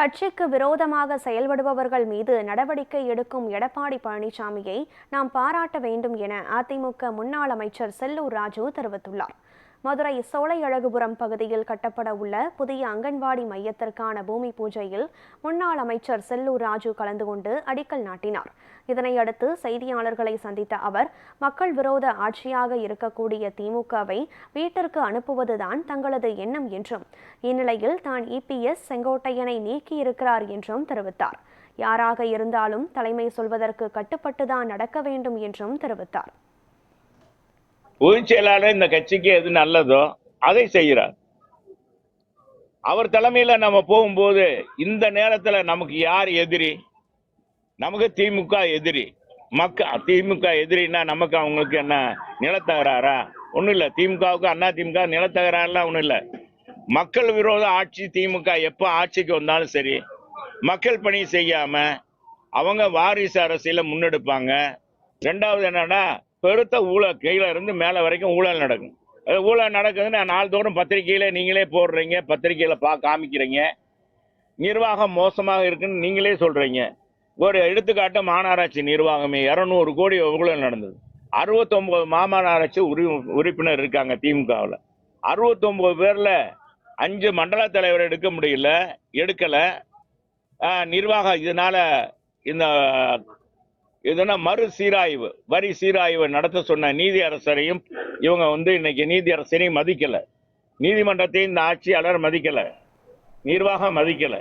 கட்சிக்கு விரோதமாக செயல்படுபவர்கள் மீது நடவடிக்கை எடுக்கும் எடப்பாடி பழனிசாமியை நாம் பாராட்ட வேண்டும் என அதிமுக முன்னாள் அமைச்சர் செல்லூர் ராஜு தெரிவித்துள்ளார். மதுரை சோலையழகுபுரம் பகுதியில் கட்டப்பட உள்ள புதிய அங்கன்வாடி மையத்திற்கான பூமி பூஜையில் முன்னாள் அமைச்சர் செல்லூர் ராஜு கலந்து கொண்டு அடிக்கல் நாட்டினார். இதனையடுத்து செய்தியாளர்களை சந்தித்த அவர் மக்கள் விரோத ஆட்சியாக இருக்கக்கூடிய திமுகவை வீட்டிற்கு அனுப்புவதுதான் தங்களது எண்ணம் என்றும் இந்நிலையில் தான் இபிஎஸ் செங்கோட்டையனை நீக்கியிருக்கிறார் என்றும் தெரிவித்தார். யாராக இருந்தாலும் தலைமை சொல்வதற்கு கட்டுப்பட்டுதான் நடக்க வேண்டும் என்றும் தெரிவித்தார். பொதுச் செயலாளர் இந்த கட்சிக்கு எது நல்லதோ அதை செய்கிறார். அவர் தலைமையில நம்ம போகும்போது இந்த நேரத்துல நமக்கு யார் எதிரி? நமக்கு திமுக எதிரி. மக்க திமுக எதிரின்னா நமக்கு அவங்களுக்கு என்ன நிலத்தகராறா? ஒன்றும் இல்லை. திமுகவுக்கு அண்ணா திமுக நிலத்தகராறுலாம் ஒன்றும் இல்லை. மக்கள் விரோத ஆட்சி திமுக எப்போ ஆட்சிக்கு வந்தாலும் சரி மக்கள் பணி செய்யாம அவங்க வாரிசு அரசியல முன்னெடுப்பாங்க. ரெண்டாவது என்னன்னா பெருத்த ஊழல் கீழே இருந்து மேல வரைக்கும் ஊழல் நடக்கும். ஊழல் நடக்குதுன்னு நாள்தோறும் பத்திரிகையில நீங்களே போடுறீங்க பத்திரிகையில பா காமிக்கிறீங்க. நிர்வாகம் மோசமாக இருக்குன்னு நீங்களே சொல்றீங்க. ஒரு எடுத்துக்காட்டு மாநகராட்சி நிர்வாகமே. இரநூறு கோடி ஊழல் நடந்தது. அறுபத்தொம்போது மாநகராட்சி உரி உறுப்பினர் இருக்காங்க திமுகவில். அறுபத்தொம்போது பேரில் அஞ்சு மண்டல தலைவர் எடுக்க முடியல எடுக்கலை. நிர்வாகம் இதனால் இந்த இதுனா மறு சீராய்வு வரி சீராய்வு நடத்த சொன்ன நீதி அரசரையும் இவங்க வந்து இன்னைக்கு நீதி அரசரையும் மதிக்கல. நீதிமன்றத்தையும் இந்த ஆட்சியாளர் மதிக்கல. நிர்வாகம் மதிக்கல.